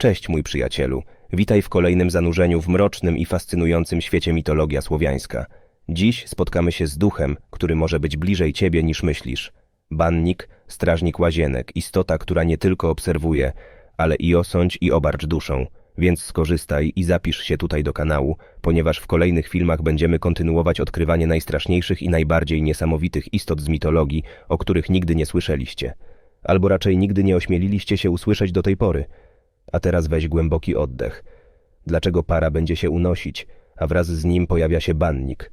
Cześć, mój przyjacielu. Witaj w kolejnym zanurzeniu w mrocznym i fascynującym świecie mitologia słowiańska. Dziś spotkamy się z duchem, który może być bliżej ciebie niż myślisz. Bannik, strażnik łazienek, istota, która nie tylko obserwuje, ale i osądź i obarcz duszą. Więc skorzystaj i zapisz się tutaj do kanału, ponieważ w kolejnych filmach będziemy kontynuować odkrywanie najstraszniejszych i najbardziej niesamowitych istot z mitologii, o których nigdy nie słyszeliście. Albo raczej nigdy nie ośmieliliście się usłyszeć do tej pory. A teraz weź głęboki oddech. Dlaczego para będzie się unosić, a wraz z nim pojawia się bannik?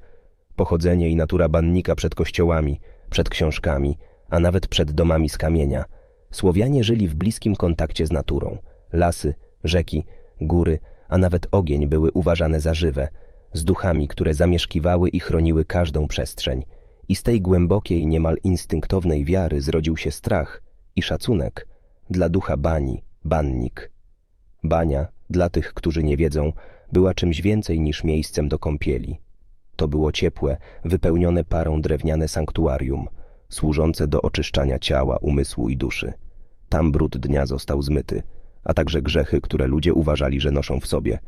Pochodzenie i natura bannika przed kościołami, przed książkami, a nawet przed domami z kamienia. Słowianie żyli w bliskim kontakcie z naturą. Lasy, rzeki, góry, a nawet ogień były uważane za żywe, z duchami, które zamieszkiwały i chroniły każdą przestrzeń. I z tej głębokiej, niemal instynktownej wiary zrodził się strach i szacunek dla ducha bani, bannik. Bania, dla tych, którzy nie wiedzą, była czymś więcej niż miejscem do kąpieli. To było ciepłe, wypełnione parą drewniane sanktuarium, służące do oczyszczania ciała, umysłu i duszy. Tam brud dnia został zmyty, a także grzechy, które ludzie uważali, że noszą w sobie.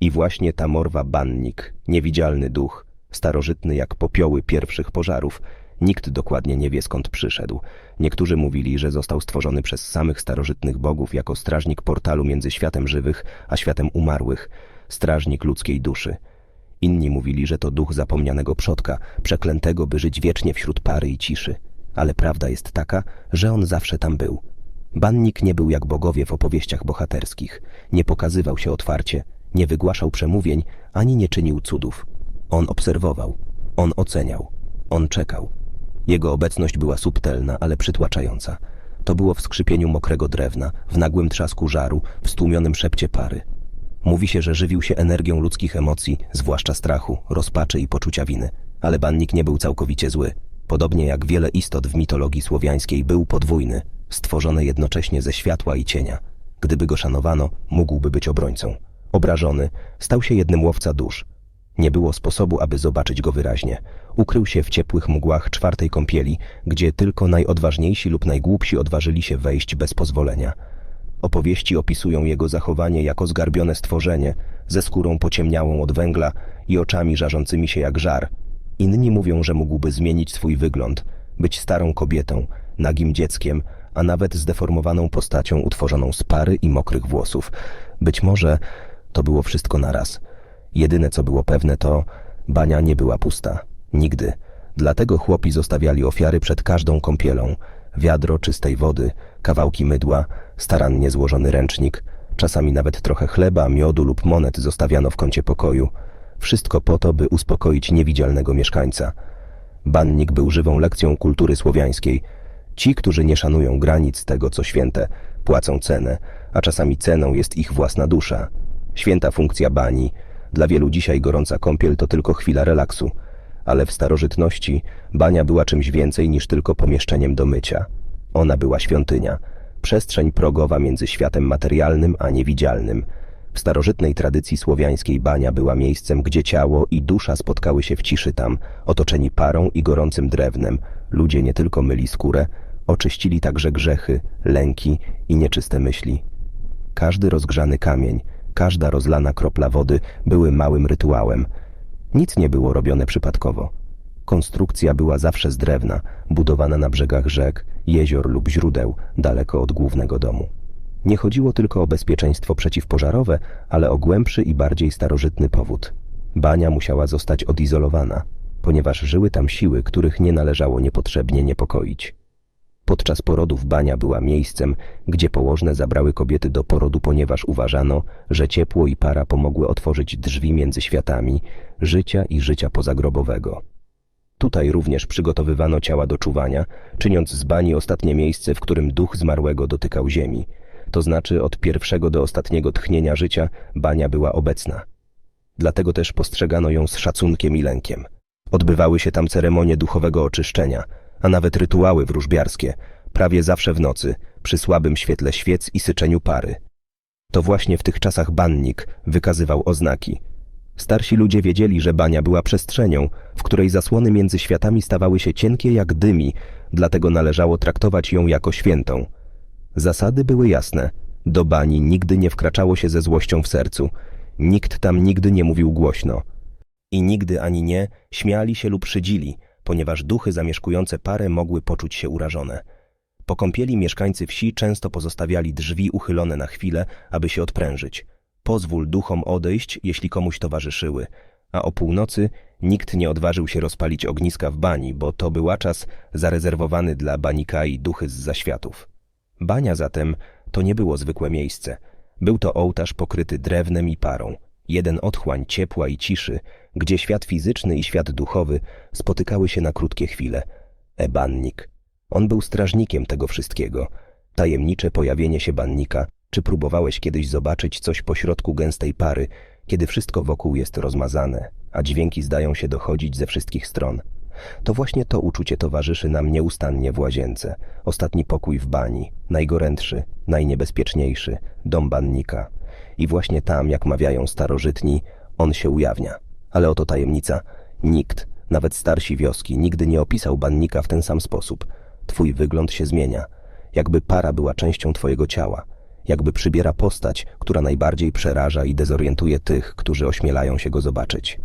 I właśnie ta morwa bannik, niewidzialny duch, starożytny jak popioły pierwszych pożarów, nikt dokładnie nie wie skąd przyszedł. Niektórzy mówili, że został stworzony przez samych starożytnych bogów jako strażnik portalu między światem żywych a światem umarłych, strażnik ludzkiej duszy. Inni mówili, że to duch zapomnianego przodka, przeklętego, by żyć wiecznie wśród pary i ciszy. Ale prawda jest taka, że on zawsze tam był. Bannik nie był jak bogowie w opowieściach bohaterskich. Nie pokazywał się otwarcie, nie wygłaszał przemówień, ani nie czynił cudów. On obserwował, on oceniał, on czekał. Jego obecność była subtelna, ale przytłaczająca. To było w skrzypieniu mokrego drewna, w nagłym trzasku żaru, w stłumionym szepcie pary. Mówi się, że żywił się energią ludzkich emocji, zwłaszcza strachu, rozpaczy i poczucia winy. Ale bannik nie był całkowicie zły. Podobnie jak wiele istot w mitologii słowiańskiej był podwójny, stworzony jednocześnie ze światła i cienia. Gdyby go szanowano, mógłby być obrońcą. Obrażony, stał się jednym łowca dusz. Nie było sposobu, aby zobaczyć go wyraźnie. Ukrył się w ciepłych mgłach czwartej kąpieli, gdzie tylko najodważniejsi lub najgłupsi odważyli się wejść bez pozwolenia. Opowieści opisują jego zachowanie jako zgarbione stworzenie, ze skórą pociemniałą od węgla i oczami żarzącymi się jak żar. Inni mówią, że mógłby zmienić swój wygląd, być starą kobietą, nagim dzieckiem, a nawet zdeformowaną postacią utworzoną z pary i mokrych włosów. Być może to było wszystko naraz. Jedyne, co było pewne, to bania nie była pusta. Nigdy. Dlatego chłopi zostawiali ofiary przed każdą kąpielą. Wiadro czystej wody, kawałki mydła, starannie złożony ręcznik, czasami nawet trochę chleba, miodu lub monet zostawiano w kącie pokoju. Wszystko po to, by uspokoić niewidzialnego mieszkańca. Bannik był żywą lekcją kultury słowiańskiej. Ci, którzy nie szanują granic tego, co święte, płacą cenę, a czasami ceną jest ich własna dusza. Święta funkcja bani. Dla wielu dzisiaj gorąca kąpiel to tylko chwila relaksu, ale w starożytności bania była czymś więcej niż tylko pomieszczeniem do mycia. Ona była świątynia, przestrzeń progowa między światem materialnym a niewidzialnym. W starożytnej tradycji słowiańskiej bania była miejscem, gdzie ciało i dusza spotkały się w ciszy tam, otoczeni parą i gorącym drewnem. Ludzie nie tylko myli skórę, oczyścili także grzechy, lęki i nieczyste myśli. Każdy rozgrzany kamień, każda rozlana kropla wody były małym rytuałem. Nic nie było robione przypadkowo. Konstrukcja była zawsze z drewna, budowana na brzegach rzek, jezior lub źródeł, daleko od głównego domu. Nie chodziło tylko o bezpieczeństwo przeciwpożarowe, ale o głębszy i bardziej starożytny powód. Bania musiała zostać odizolowana, ponieważ żyły tam siły, których nie należało niepotrzebnie niepokoić. Podczas porodów bania była miejscem, gdzie położne zabrały kobiety do porodu, ponieważ uważano, że ciepło i para pomogły otworzyć drzwi między światami, życia i życia pozagrobowego. Tutaj również przygotowywano ciała do czuwania, czyniąc z bani ostatnie miejsce, w którym duch zmarłego dotykał ziemi. To znaczy od pierwszego do ostatniego tchnienia życia bania była obecna. Dlatego też postrzegano ją z szacunkiem i lękiem. Odbywały się tam ceremonie duchowego oczyszczenia, a nawet rytuały wróżbiarskie, prawie zawsze w nocy, przy słabym świetle świec i syczeniu pary. To właśnie w tych czasach bannik wykazywał oznaki. Starsi ludzie wiedzieli, że bania była przestrzenią, w której zasłony między światami stawały się cienkie jak dymi, dlatego należało traktować ją jako świętą. Zasady były jasne. Do bani nigdy nie wkraczało się ze złością w sercu. Nikt tam nigdy nie mówił głośno. I nigdy ani nie śmiali się lub szydzili, ponieważ duchy zamieszkujące parę mogły poczuć się urażone. Po kąpieli mieszkańcy wsi często pozostawiali drzwi uchylone na chwilę, aby się odprężyć. Pozwól duchom odejść, jeśli komuś towarzyszyły, a o północy nikt nie odważył się rozpalić ogniska w bani, bo to była czas zarezerwowany dla banika i duchy z zaświatów. Bania zatem to nie było zwykłe miejsce. Był to ołtarz pokryty drewnem i parą, jeden otchłań ciepła i ciszy, gdzie świat fizyczny i świat duchowy spotykały się na krótkie chwile. Ebannik. On był strażnikiem tego wszystkiego. Tajemnicze pojawienie się bannika. Czy próbowałeś kiedyś zobaczyć coś pośrodku gęstej pary, kiedy wszystko wokół jest rozmazane, a dźwięki zdają się dochodzić ze wszystkich stron? To właśnie to uczucie towarzyszy nam nieustannie w łazience. Ostatni pokój w bani, najgorętszy, najniebezpieczniejszy, dom bannika. I właśnie tam, jak mawiają starożytni, on się ujawnia. Ale oto tajemnica. Nikt, nawet starsi wioski, nigdy nie opisał bannika w ten sam sposób. Twój wygląd się zmienia. Jakby para była częścią twojego ciała. Jakby przybiera postać, która najbardziej przeraża i dezorientuje tych, którzy ośmielają się go zobaczyć.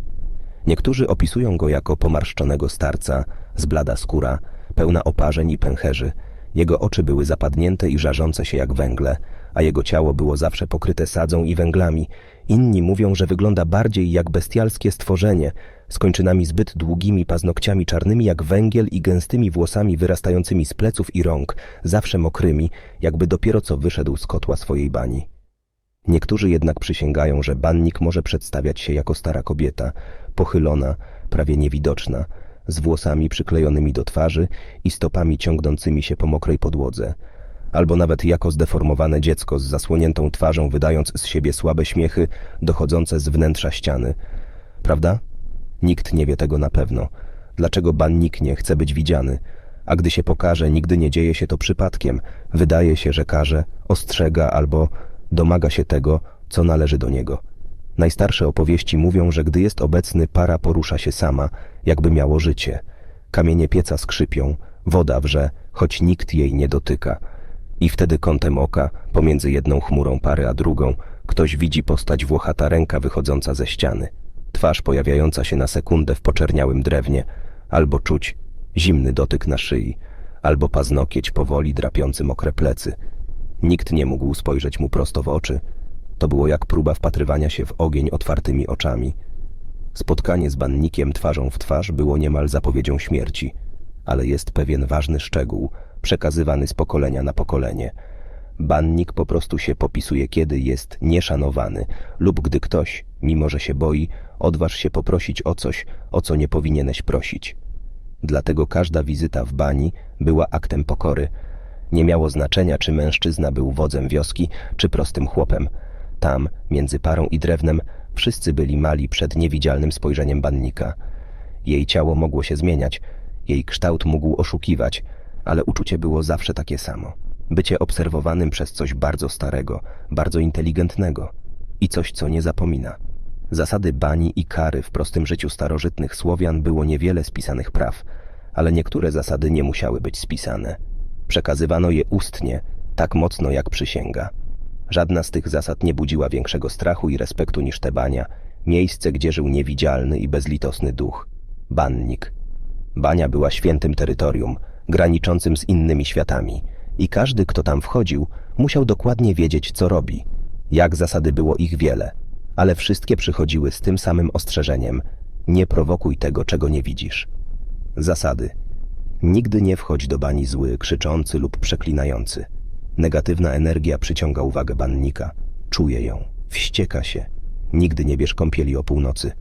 Niektórzy opisują go jako pomarszczonego starca, z blada skóra, pełna oparzeń i pęcherzy. Jego oczy były zapadnięte i żarzące się jak węgle, a jego ciało było zawsze pokryte sadzą i węglami. Inni mówią, że wygląda bardziej jak bestialskie stworzenie, z kończynami zbyt długimi paznokciami czarnymi jak węgiel i gęstymi włosami wyrastającymi z pleców i rąk, zawsze mokrymi, jakby dopiero co wyszedł z kotła swojej bani. Niektórzy jednak przysięgają, że bannik może przedstawiać się jako stara kobieta, pochylona, prawie niewidoczna, z włosami przyklejonymi do twarzy i stopami ciągnącymi się po mokrej podłodze, albo nawet jako zdeformowane dziecko z zasłoniętą twarzą, wydając z siebie słabe śmiechy dochodzące z wnętrza ściany. Prawda? Nikt nie wie tego na pewno. Dlaczego bannik nie chce być widziany? A gdy się pokaże, nigdy nie dzieje się to przypadkiem. Wydaje się, że każe, ostrzega albo domaga się tego, co należy do niego. Najstarsze opowieści mówią, że gdy jest obecny, para porusza się sama, jakby miało życie. Kamienie pieca skrzypią, woda wrze, choć nikt jej nie dotyka. I wtedy kątem oka, pomiędzy jedną chmurą pary a drugą, ktoś widzi postać włochata ręka wychodząca ze ściany. Twarz pojawiająca się na sekundę w poczerniałym drewnie, albo czuć zimny dotyk na szyi, albo paznokieć powoli drapiący mokre plecy. Nikt nie mógł spojrzeć mu prosto w oczy. To było jak próba wpatrywania się w ogień otwartymi oczami. Spotkanie z bannikiem twarzą w twarz było niemal zapowiedzią śmierci, ale jest pewien ważny szczegół, przekazywany z pokolenia na pokolenie. Bannik po prostu się popisuje, kiedy jest nieszanowany lub gdy ktoś, mimo że się boi, odważ się poprosić o coś, o co nie powinieneś prosić. Dlatego każda wizyta w bani była aktem pokory. Nie miało znaczenia, czy mężczyzna był wodzem wioski, czy prostym chłopem. Tam, między parą i drewnem, wszyscy byli mali przed niewidzialnym spojrzeniem bannika. Jej ciało mogło się zmieniać, jej kształt mógł oszukiwać, ale uczucie było zawsze takie samo. Bycie obserwowanym przez coś bardzo starego, bardzo inteligentnego i coś, co nie zapomina. Zasady bani i kary w prostym życiu starożytnych Słowian było niewiele spisanych praw, ale niektóre zasady nie musiały być spisane. Przekazywano je ustnie, tak mocno jak przysięga. Żadna z tych zasad nie budziła większego strachu i respektu niż te bania, miejsce, gdzie żył niewidzialny i bezlitosny duch. Bannik. Bania była świętym terytorium, graniczącym z innymi światami i każdy, kto tam wchodził, musiał dokładnie wiedzieć, co robi. Jak zasady było ich wiele, ale wszystkie przychodziły z tym samym ostrzeżeniem. Nie prowokuj tego, czego nie widzisz. Zasady. Nigdy nie wchodź do bani zły, krzyczący lub przeklinający. Negatywna energia przyciąga uwagę bannika. Czuje ją. Wścieka się. Nigdy nie bierz kąpieli o północy.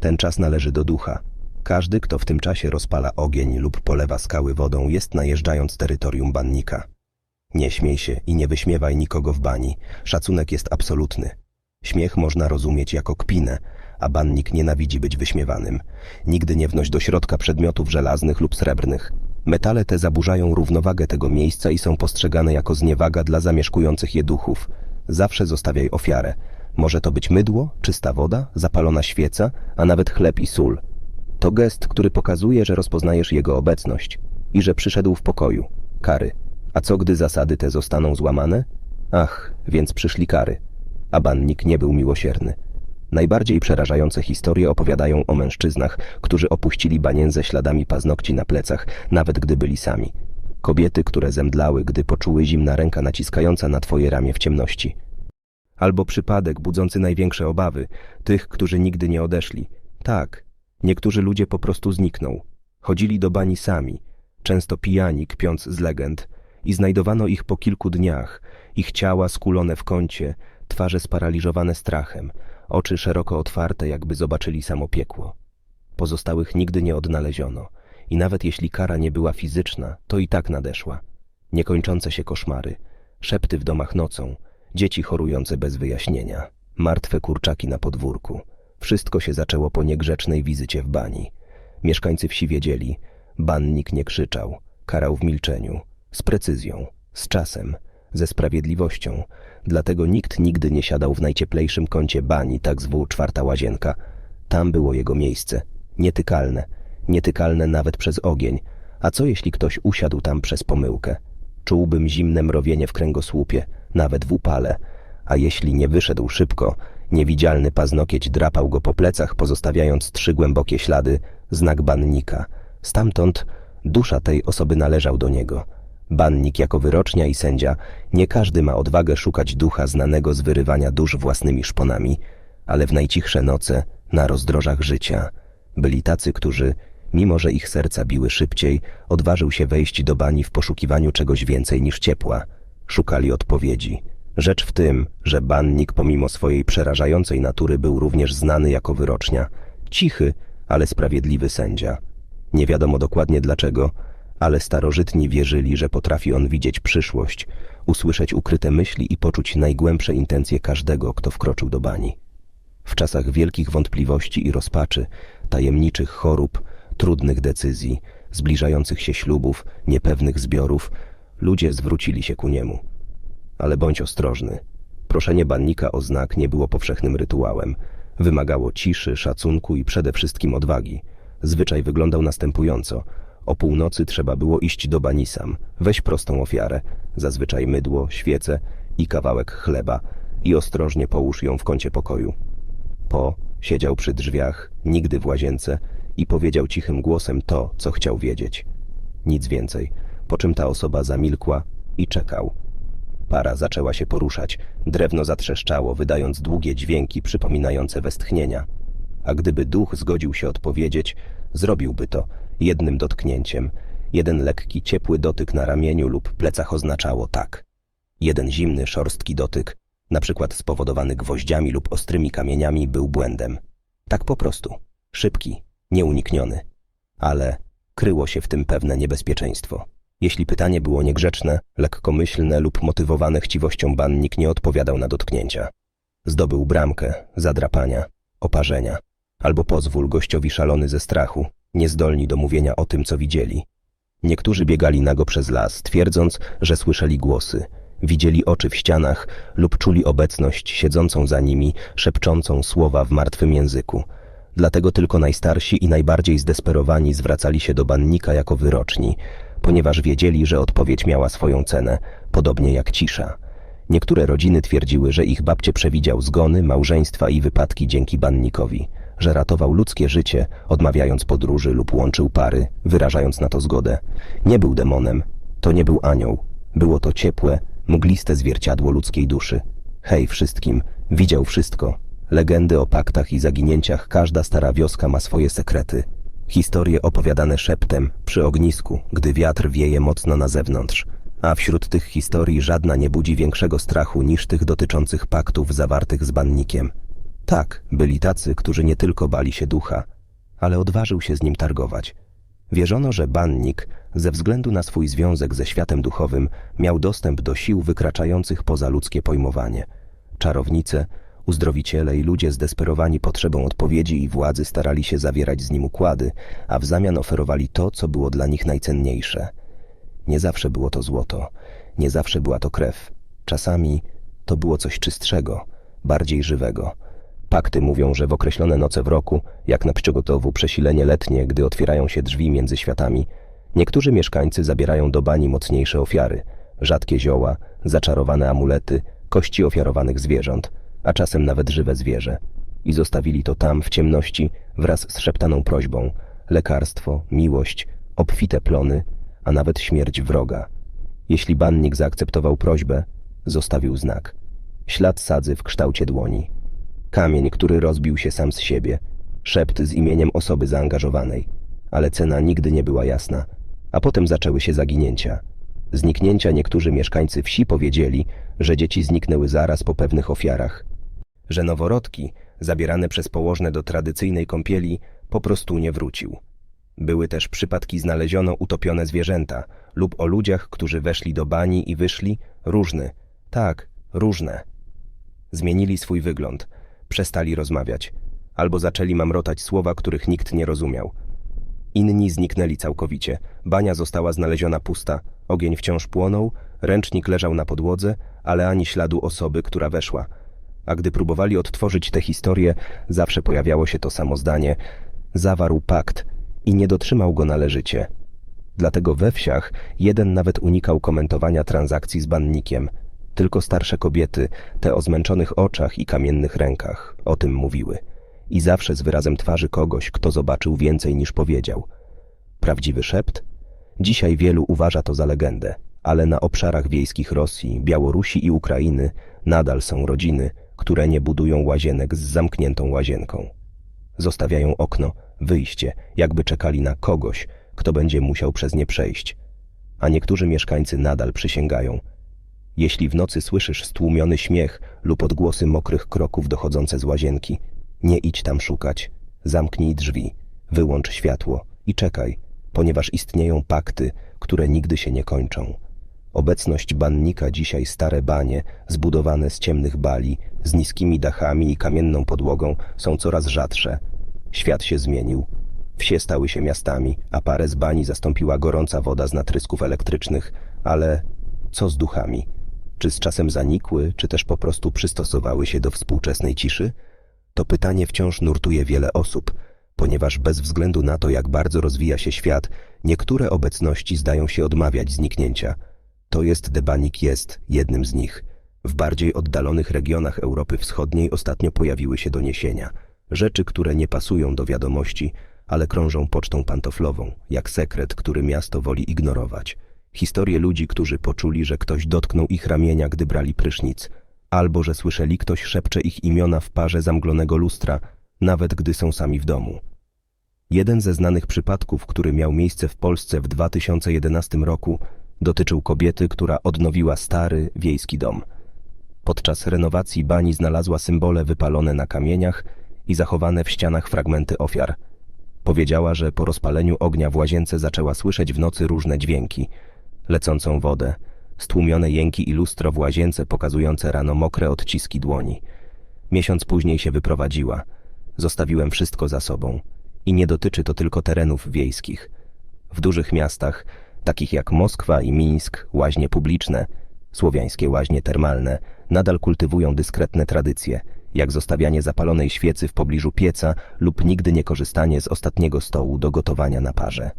Ten czas należy do ducha. Każdy, kto w tym czasie rozpala ogień lub polewa skały wodą, jest najeżdżając terytorium bannika. Nie śmiej się i nie wyśmiewaj nikogo w bani. Szacunek jest absolutny. Śmiech można rozumieć jako kpinę, a bannik nienawidzi być wyśmiewanym. Nigdy nie wnoś do środka przedmiotów żelaznych lub srebrnych. Metale te zaburzają równowagę tego miejsca i są postrzegane jako zniewaga dla zamieszkujących je duchów. Zawsze zostawiaj ofiarę. Może to być mydło, czysta woda, zapalona świeca, a nawet chleb i sól. To gest, który pokazuje, że rozpoznajesz jego obecność i że przyszedł w pokoju. Kary. A co gdy zasady te zostaną złamane? Ach, więc przyszli kary. A bannik nie był miłosierny. Najbardziej przerażające historie opowiadają o mężczyznach, którzy opuścili banię ze śladami paznokci na plecach, nawet gdy byli sami. Kobiety, które zemdlały, gdy poczuły zimna ręka naciskająca na twoje ramię w ciemności. Albo przypadek budzący największe obawy, tych, którzy nigdy nie odeszli. Tak, niektórzy ludzie po prostu znikną. Chodzili do bani sami, często pijani, kpiąc z legend, i znajdowano ich po kilku dniach, ich ciała skulone w kącie, twarze sparaliżowane strachem, oczy szeroko otwarte, jakby zobaczyli samo piekło. Pozostałych nigdy nie odnaleziono i nawet jeśli kara nie była fizyczna, to i tak nadeszła. Niekończące się koszmary, szepty w domach nocą, dzieci chorujące bez wyjaśnienia, martwe kurczaki na podwórku. Wszystko się zaczęło po niegrzecznej wizycie w bani. Mieszkańcy wsi wiedzieli, bannik nie krzyczał, karał w milczeniu, z precyzją, z czasem, ze sprawiedliwością, dlatego nikt nigdy nie siadał w najcieplejszym kącie bani, tak zwał czwarta łazienka. Tam było jego miejsce, nietykalne, nietykalne nawet przez ogień. A co jeśli ktoś usiadł tam przez pomyłkę? Czułbym zimne mrowienie w kręgosłupie, nawet w upale. A jeśli nie wyszedł szybko, niewidzialny paznokieć drapał go po plecach, pozostawiając trzy głębokie ślady, znak bannika. Stamtąd dusza tej osoby należał do niego. Bannik jako wyrocznia i sędzia, nie każdy ma odwagę szukać ducha znanego z wyrywania dusz własnymi szponami, ale w najcichsze noce, na rozdrożach życia, byli tacy, którzy, mimo że ich serca biły szybciej, odważył się wejść do bani w poszukiwaniu czegoś więcej niż ciepła. Szukali odpowiedzi. Rzecz w tym, że bannik pomimo swojej przerażającej natury był również znany jako wyrocznia. Cichy, ale sprawiedliwy sędzia. Nie wiadomo dokładnie dlaczego, ale starożytni wierzyli, że potrafi on widzieć przyszłość, usłyszeć ukryte myśli i poczuć najgłębsze intencje każdego, kto wkroczył do bani. W czasach wielkich wątpliwości i rozpaczy, tajemniczych chorób, trudnych decyzji, zbliżających się ślubów, niepewnych zbiorów, ludzie zwrócili się ku niemu. Ale bądź ostrożny. Proszenie bannika o znak nie było powszechnym rytuałem. Wymagało ciszy, szacunku i przede wszystkim odwagi. Zwyczaj wyglądał następująco – o północy trzeba było iść do bani sam. Weź prostą ofiarę, zazwyczaj mydło, świece i kawałek chleba i ostrożnie połóż ją w kącie pokoju. Po siedział przy drzwiach, nigdy w łazience i powiedział cichym głosem to, co chciał wiedzieć. Nic więcej, po czym ta osoba zamilkła i czekał. Para zaczęła się poruszać, drewno zatrzeszczało, wydając długie dźwięki przypominające westchnienia. A gdyby duch zgodził się odpowiedzieć, zrobiłby to, jednym dotknięciem. Jeden lekki, ciepły dotyk na ramieniu lub plecach oznaczało tak. Jeden zimny, szorstki dotyk, na przykład spowodowany gwoździami lub ostrymi kamieniami, był błędem. Tak po prostu. Szybki, nieunikniony. Ale kryło się w tym pewne niebezpieczeństwo. Jeśli pytanie było niegrzeczne, lekkomyślne lub motywowane chciwością bannik nie odpowiadał na dotknięcia. Zdobył bramkę, zadrapania, oparzenia. Albo pozwól gościowi szalony ze strachu, niezdolni do mówienia o tym, co widzieli. Niektórzy biegali nago przez las, twierdząc, że słyszeli głosy, widzieli oczy w ścianach lub czuli obecność siedzącą za nimi, szepczącą słowa w martwym języku. Dlatego tylko najstarsi i najbardziej zdesperowani zwracali się do bannika jako wyroczni, ponieważ wiedzieli, że odpowiedź miała swoją cenę, podobnie jak cisza. Niektóre rodziny twierdziły, że ich babcie przewidział zgony, małżeństwa i wypadki dzięki bannikowi że ratował ludzkie życie, odmawiając podróży lub łączył pary, wyrażając na to zgodę. Nie był demonem, to nie był anioł. Było to ciepłe, mgliste zwierciadło ludzkiej duszy. Hej wszystkim, widział wszystko. Legendy o paktach i zaginięciach każda stara wioska ma swoje sekrety. Historie opowiadane szeptem, przy ognisku, gdy wiatr wieje mocno na zewnątrz. A wśród tych historii żadna nie budzi większego strachu niż tych dotyczących paktów zawartych z bannikiem. Tak, byli tacy, którzy nie tylko bali się ducha, ale odważył się z nim targować. Wierzono, że bannik, ze względu na swój związek ze światem duchowym, miał dostęp do sił wykraczających poza ludzkie pojmowanie. Czarownice, uzdrowiciele i ludzie zdesperowani potrzebą odpowiedzi i władzy starali się zawierać z nim układy, a w zamian oferowali to, co było dla nich najcenniejsze. Nie zawsze było to złoto, nie zawsze była to krew. Czasami to było coś czystszego, bardziej żywego – Pakty mówią, że w określone noce w roku, jak na pszczogotowu przesilenie letnie, gdy otwierają się drzwi między światami, niektórzy mieszkańcy zabierają do bani mocniejsze ofiary, rzadkie zioła, zaczarowane amulety, kości ofiarowanych zwierząt, a czasem nawet żywe zwierzę. I zostawili to tam, w ciemności, wraz z szeptaną prośbą. Lekarstwo, miłość, obfite plony, a nawet śmierć wroga. Jeśli bannik zaakceptował prośbę, zostawił znak. Ślad sadzy w kształcie dłoni. Kamień, który rozbił się sam z siebie. Szept z imieniem osoby zaangażowanej. Ale cena nigdy nie była jasna. A potem zaczęły się zaginięcia. Zniknięcia niektórzy mieszkańcy wsi powiedzieli, że dzieci zniknęły zaraz po pewnych ofiarach. Że noworodki, zabierane przez położne do tradycyjnej kąpieli, po prostu nie wrócił. Były też przypadki znaleziono utopione zwierzęta lub o ludziach, którzy weszli do bani i wyszli, różny, tak, różne. Zmienili swój wygląd, przestali rozmawiać, albo zaczęli mamrotać słowa, których nikt nie rozumiał. Inni zniknęli całkowicie, bania została znaleziona pusta, ogień wciąż płonął, ręcznik leżał na podłodze, ale ani śladu osoby, która weszła. A gdy próbowali odtworzyć tę historię, zawsze pojawiało się to samo zdanie. Zawarł pakt i nie dotrzymał go należycie. Dlatego we wsiach jeden nawet unikał komentowania transakcji z bannikiem. Tylko starsze kobiety, te o zmęczonych oczach i kamiennych rękach, o tym mówiły. I zawsze z wyrazem twarzy kogoś, kto zobaczył więcej niż powiedział. Prawdziwy szept? Dzisiaj wielu uważa to za legendę, ale na obszarach wiejskich Rosji, Białorusi i Ukrainy nadal są rodziny, które nie budują łazienek z zamkniętą łazienką. Zostawiają okno, wyjście, jakby czekali na kogoś, kto będzie musiał przez nie przejść. A niektórzy mieszkańcy nadal przysięgają. Jeśli w nocy słyszysz stłumiony śmiech lub odgłosy mokrych kroków dochodzące z łazienki, nie idź tam szukać. Zamknij drzwi, wyłącz światło i czekaj, ponieważ istnieją pakty, które nigdy się nie kończą. Obecność bannika dzisiaj stare banie, zbudowane z ciemnych bali, z niskimi dachami i kamienną podłogą, są coraz rzadsze. Świat się zmienił. Wsie stały się miastami, a parę z bani zastąpiła gorąca woda z natrysków elektrycznych, ale co z duchami? Czy z czasem zanikły, czy też po prostu przystosowały się do współczesnej ciszy? To pytanie wciąż nurtuje wiele osób, ponieważ bez względu na to, jak bardzo rozwija się świat, niektóre obecności zdają się odmawiać zniknięcia. To jest Debanik jest jednym z nich. W bardziej oddalonych regionach Europy Wschodniej ostatnio pojawiły się doniesienia. Rzeczy, które nie pasują do wiadomości, ale krążą pocztą pantoflową, jak sekret, który miasto woli ignorować. Historie ludzi, którzy poczuli, że ktoś dotknął ich ramienia, gdy brali prysznic, albo że słyszeli ktoś szepcze ich imiona w parze zamglonego lustra, nawet gdy są sami w domu. Jeden ze znanych przypadków, który miał miejsce w Polsce w 2011 roku, dotyczył kobiety, która odnowiła stary, wiejski dom. Podczas renowacji bani znalazła symbole wypalone na kamieniach i zachowane w ścianach fragmenty ofiar. Powiedziała, że po rozpaleniu ognia w łazience zaczęła słyszeć w nocy różne dźwięki. Lecącą wodę, stłumione jęki i lustro w łazience pokazujące rano mokre odciski dłoni. Miesiąc później się wyprowadziła. Zostawiłem wszystko za sobą. I nie dotyczy to tylko terenów wiejskich. W dużych miastach, takich jak Moskwa i Mińsk, łaźnie publiczne, słowiańskie łaźnie termalne, nadal kultywują dyskretne tradycje, jak zostawianie zapalonej świecy w pobliżu pieca lub nigdy nie korzystanie z ostatniego stołu do gotowania na parze.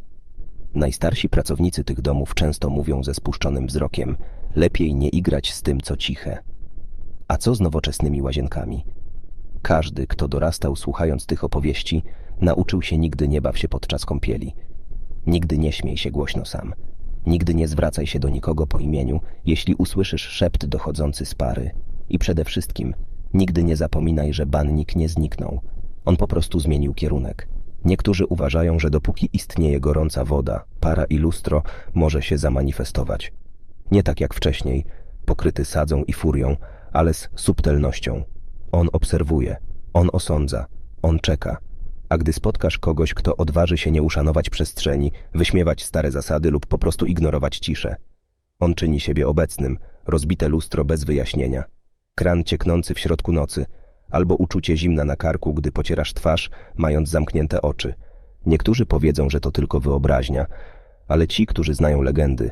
Najstarsi pracownicy tych domów często mówią ze spuszczonym wzrokiem: lepiej nie igrać z tym, co ciche. A co z nowoczesnymi łazienkami? Każdy, kto dorastał słuchając tych opowieści, nauczył się nigdy nie baw się podczas kąpieli. Nigdy nie śmiej się głośno sam. Nigdy nie zwracaj się do nikogo po imieniu, jeśli usłyszysz szept dochodzący z pary. I przede wszystkim, nigdy nie zapominaj, że bannik nie zniknął. On po prostu zmienił kierunek. Niektórzy uważają, że dopóki istnieje gorąca woda, para i lustro może się zamanifestować. Nie tak jak wcześniej, pokryty sadzą i furią, ale z subtelnością. On obserwuje, on osądza, on czeka. A gdy spotkasz kogoś, kto odważy się nie uszanować przestrzeni, wyśmiewać stare zasady lub po prostu ignorować ciszę, on czyni siebie obecnym, rozbite lustro bez wyjaśnienia, kran cieknący w środku nocy, albo uczucie zimna na karku, gdy pocierasz twarz, mając zamknięte oczy. Niektórzy powiedzą, że to tylko wyobraźnia, ale ci, którzy znają legendy,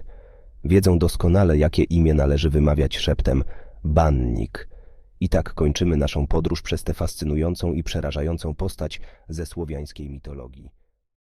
wiedzą doskonale, jakie imię należy wymawiać szeptem bannik. I tak kończymy naszą podróż przez tę fascynującą i przerażającą postać ze słowiańskiej mitologii.